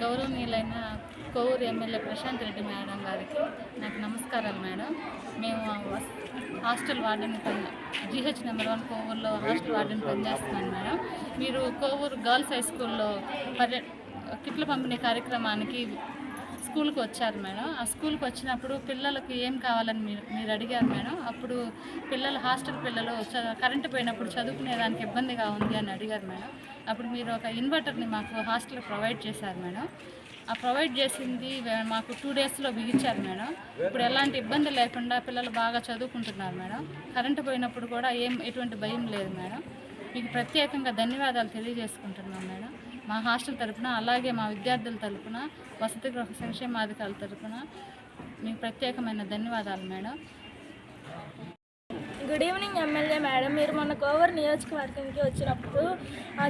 గౌరవనీయులైన Kovur MLA Prashanth Reddy madam గారికి నాకు నమస్కారాలు మేడం. మేము హాస్టల్ వార్డెన్ పని జిహెచ్ నెంబర్ వన్ కోవూరులో హాస్టల్ వార్డెన్ పనిచేస్తున్నాను మేడం. మీరు కోవూరు గర్ల్స్ హై స్కూల్లో పర్య కిట్ల పంపిణీ కార్యక్రమానికి స్కూల్కి వచ్చారు మేడం. ఆ స్కూల్కి వచ్చినప్పుడు పిల్లలకు ఏం కావాలని మీరు మీరు అడిగారు మేడం. అప్పుడు పిల్లలు హాస్టల్ పిల్లలు కరెంటు పోయినప్పుడు చదువుకునేదానికి ఇబ్బందిగా ఉంది అని అడిగారు మేడం. అప్పుడు మీరు ఒక ఇన్వర్టర్ని మాకు హాస్టల్ ప్రొవైడ్ చేశారు మేడం. ఆ ప్రొవైడ్ చేసింది మాకు టూ డేస్లో బిగించారు మేడం. ఇప్పుడు ఎలాంటి ఇబ్బంది లేకుండా పిల్లలు బాగా చదువుకుంటున్నారు మేడం. కరెంటు పోయినప్పుడు కూడా ఏం ఎటువంటి భయం లేదు మేడం. మీకు ప్రత్యేకంగా ధన్యవాదాలు తెలియజేసుకుంటున్నాం మేడం. మా హాస్టల్ తరపున అలాగే మా విద్యార్థుల తరపున వసతి గృహ సంక్షేమాధికారుల తరపున మీకు ప్రత్యేకమైన ధన్యవాదాలు madam. Good evening MLA madam. మీరు మొన్న కోవర్ నియోజకవర్గంకి వచ్చినప్పుడు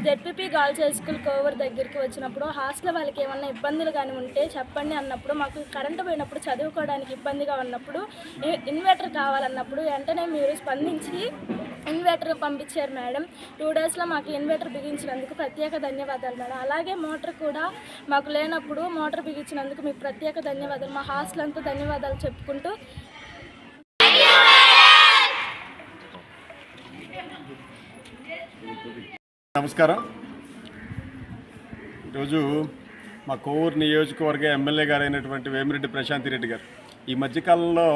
ZPP girls high school Kovur దగ్గరికి వచ్చినప్పుడు హాస్టల్ వాళ్ళకి ఏమన్నా ఇబ్బందులు కానీ ఉంటే చెప్పండి అన్నప్పుడు మాకు కరెంటు పోయినప్పుడు చదువుకోవడానికి ఇబ్బందిగా ఉన్నప్పుడు ఇన్వర్టర్ కావాలన్నప్పుడు వెంటనే మీరు స్పందించి ఇన్వర్టర్ పంపించారు మేడం. టూ డేస్లో మాకు ఇన్వర్టర్ బిగించినందుకు ప్రత్యేక ధన్యవాదాలు మేడం. అలాగే మోటార్ కూడా మాకు లేనప్పుడు మోటార్ బిగించినందుకు మీకు ప్రత్యేక ధన్యవాదాలు. మా హాస్టల్ అంతా ధన్యవాదాలు చెప్పుకుంటూ నమస్కారం. ఈరోజు మా కోవూరు నియోజకవర్గ ఎమ్మెల్యే గారు అయినటువంటి వేమిరెడ్డి ప్రశాంతి రెడ్డి గారు. ఈ మధ్యకాలంలో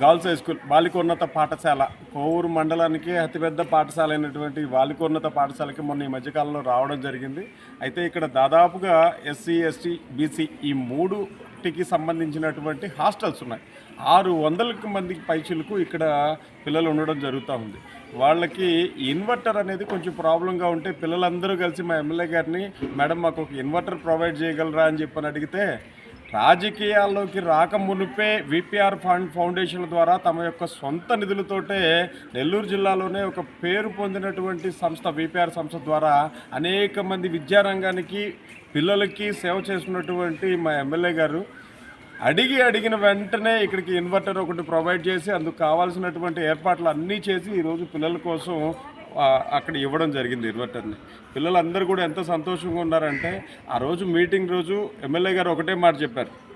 గర్ల్స్ హై స్కూల్ బాలికోన్నత పాఠశాల. కోవూరు మండలానికి అతిపెద్ద పాఠశాల అయినటువంటి బాలికోన్నత పాఠశాలకి మొన్న ఈ మధ్యకాలంలో రావడం జరిగింది. అయితే ఇక్కడ దాదాపుగా ఎస్సీ ఎస్టీ బీసీ ఈ మూడుటికి సంబంధించినటువంటి హాస్టల్స్ ఉన్నాయి. ఆరు వందలకు మందికి పైచులకు ఇక్కడ పిల్లలు ఉండడం జరుగుతూ ఉంది. వాళ్ళకి ఇన్వర్టర్ అనేది కొంచెం ప్రాబ్లంగా ఉంటే పిల్లలందరూ కలిసి మా ఎమ్మెల్యే గారిని మేడం మాకు ఒక ఇన్వర్టర్ ప్రొవైడ్ చేయగలరా? అని చెప్పని అడిగితే రాజకీయాల్లోకి రాక మునిపే విపిఆర్ ఫండ్ ఫౌండేషన్ల ద్వారా తమ యొక్క సొంత నిధులతోటే నెల్లూరు జిల్లాలోనే ఒక పేరు పొందినటువంటి సంస్థ విపిఆర్ సంస్థ ద్వారా అనేక మంది విద్యారంగానికి పిల్లలకి సేవ చేస్తున్నటువంటి మా ఎమ్మెల్యే గారు అడిగి అడిగిన వెంటనే ఇక్కడికి ఇన్వర్టర్ ఒకటి ప్రొవైడ్ చేసి అందుకు కావాల్సినటువంటి ఏర్పాట్లు అన్నీ చేసి ఈరోజు పిల్లల కోసం అక్కడ ఇవ్వడం జరిగింది ఇన్వర్టర్ని. పిల్లలందరూ కూడా ఎంత సంతోషంగా ఉన్నారంటే ఆ రోజు మీటింగ్ రోజు ఎమ్మెల్యే గారు ఒకటే మాట చెప్పారు.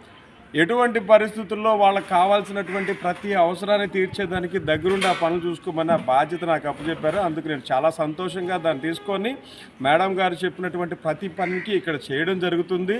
ఎటువంటి పరిస్థితుల్లో వాళ్ళకి కావాల్సినటువంటి ప్రతి అవసరాన్ని తీర్చేదానికి దగ్గరుండి ఆ పనులు చూసుకోమని ఆ బాధ్యత నాకు అప్పచెప్పారు. అందుకు నేను చాలా సంతోషంగా దాన్ని తీసుకొని మేడం గారు చెప్పినటువంటి ప్రతి పనికి ఇక్కడ చేయడం జరుగుతుంది.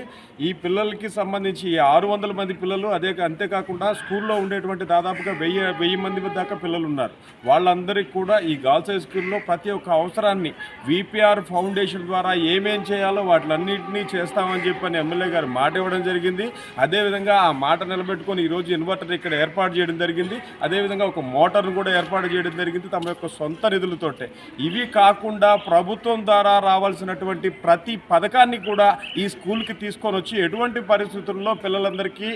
ఈ పిల్లలకి సంబంధించి ఈ ఆరు వందల మంది పిల్లలు అదే అంతేకాకుండా స్కూల్లో ఉండేటువంటి దాదాపుగా వెయ్యి వెయ్యి మంది దాకా పిల్లలు ఉన్నారు వాళ్ళందరికీ కూడా ఈ గర్ల్స్ హై స్కూల్లో ప్రతి ఒక్క అవసరాన్ని విపిఆర్ ఫౌండేషన్ ద్వారా ఏమేం చేయాలో వాటిలన్నింటినీ చేస్తామని చెప్పని ఎమ్మెల్యే గారు మాట ఇవ్వడం జరిగింది. అదేవిధంగా ఆ మాట నిలబెట్టుకొని ఈరోజు ఇన్వర్టర్ ఇక్కడ ఏర్పాటు చేయడం జరిగింది. అదేవిధంగా ఒక మోటార్ను కూడా ఏర్పాటు చేయడం జరిగింది తమ యొక్క సొంత నిధులతోటే. ఇవి కాకుండా ప్రభుత్వం ద్వారా రావాల్సినటువంటి ప్రతి పథకాన్ని కూడా ఈ స్కూల్కి తీసుకొని వచ్చి ఎటువంటి పరిస్థితుల్లో పిల్లలందరికీ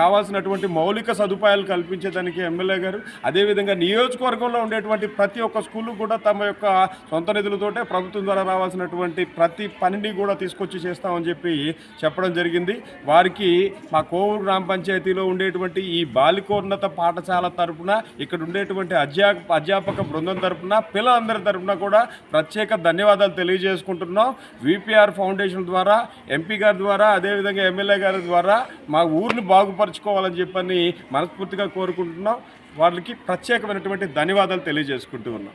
కావాల్సినటువంటి మౌలిక సదుపాయాలు కల్పించేదానికి ఎమ్మెల్యే గారు అదేవిధంగా నియోజకవర్గంలో ఉండేటువంటి ప్రతి ఒక్క స్కూల్ కూడా తమ యొక్క సొంత నిధులతోటే ప్రభుత్వం ద్వారా రావాల్సినటువంటి ప్రతి పనిని కూడా తీసుకొచ్చి చేస్తామని చెప్పి చెప్పడం జరిగింది. వారికి మా కోవూరు గ్రామ పంచాయతీలో ఉండేటువంటి ఈ బాలికోన్నత పాఠశాల తరపున ఇక్కడ ఉండేటువంటి అధ్యా అధ్యాపక బృందం తరపున పిల్లలందరి తరపున కూడా ప్రత్యేక ధన్యవాదాలు తెలియజేసుకుంటున్నాం. విపిఆర్ ఫౌండేషన్ ద్వారా ఎంపీ గారి ద్వారా అదేవిధంగా ఎమ్మెల్యే గారి ద్వారా మా ఊరిని బాగుపరచుకోవాలని చెప్పని మనస్ఫూర్తిగా కోరుకుంటున్నాం. వాళ్ళకి ప్రత్యేకమైనటువంటి ధన్యవాదాలు తెలియజేసుకుంటూ ఉన్నాం.